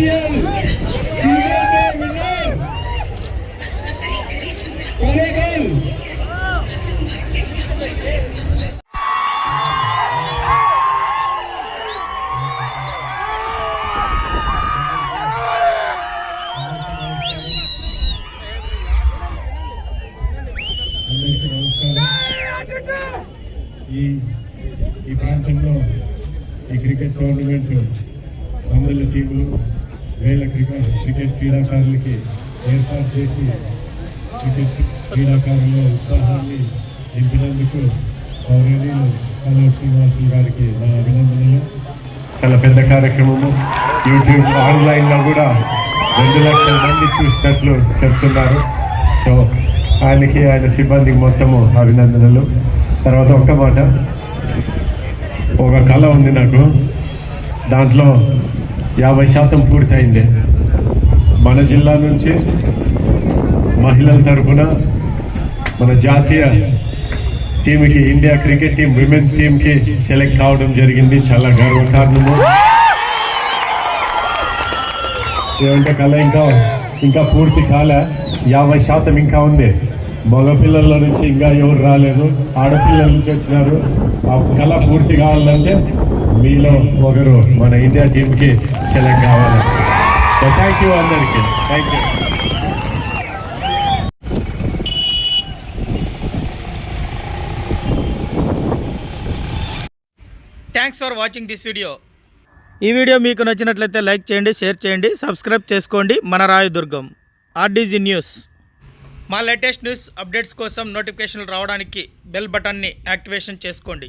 CM CM కొనేగల్ ఈ ఈ ప్రాంతంలో ఈ క్రికెట్ టోర్నమెంట్ వందల టీములు వేల క్రికెట్ క్రికెట్ క్రీడాకారులకి ఏర్పాటు చేసి క్రికెట్ క్రీడాకారుల ఉత్సాహాన్ని నింపినందుకు గౌరవనీయులు కల్లూరు శ్రీనివాసులు గారికి నా అభినందనలు. చాలా పెద్ద కార్యక్రమము. యూట్యూబ్ ఆన్లైన్లో కూడా రెండు లక్షల మంది చూసినట్లు చెప్తున్నారు. సో ఆయనకి ఆయన సిబ్బందికి మొత్తము అభినందనలు. తర్వాత ఒక్క మాట. ఒక కళ ఉంది నాకు. దాంట్లో యాభై శాతం పూర్తయింది. మన జిల్లా నుంచి మహిళల తరఫున మన జాతీయ టీంకి ఇండియా క్రికెట్ టీం విమెన్స్ టీంకి సెలెక్ట్ కావడం జరిగింది. చాలా గర్వకారణము ఏమంటే కళ ఇంకా ఇంకా పూర్తి కాలే. యాభై శాతం ఇంకా ఉంది. మగపిల్లల నుంచి ఇంకా ఎవరు రాలేదు. ఆడపిల్లల నుంచి వచ్చినారు. ఆ కళ పూర్తి కావాలంటే మీలో ఒకరు మన ఇండియా టీంకి సెలెక్ట్ కావాలి. సో థ్యాంక్ యూ అందరికీ. Thank you thanks for watching this video ఈ వీడియో మీకు నచ్చినట్లయితే లైక్ చేయండి షేర్ చేయండి సబ్స్క్రైబ్ చేసుకోండి. మన రాయదుర్గం ఆర్డీజీ న్యూస్. మా లేటెస్ట్ న్యూస్ అప్డేట్స్ కోసం నోటిఫికేషన్లు రావడానికి బెల్ బటన్ని యాక్టివేషన్ చేసుకోండి.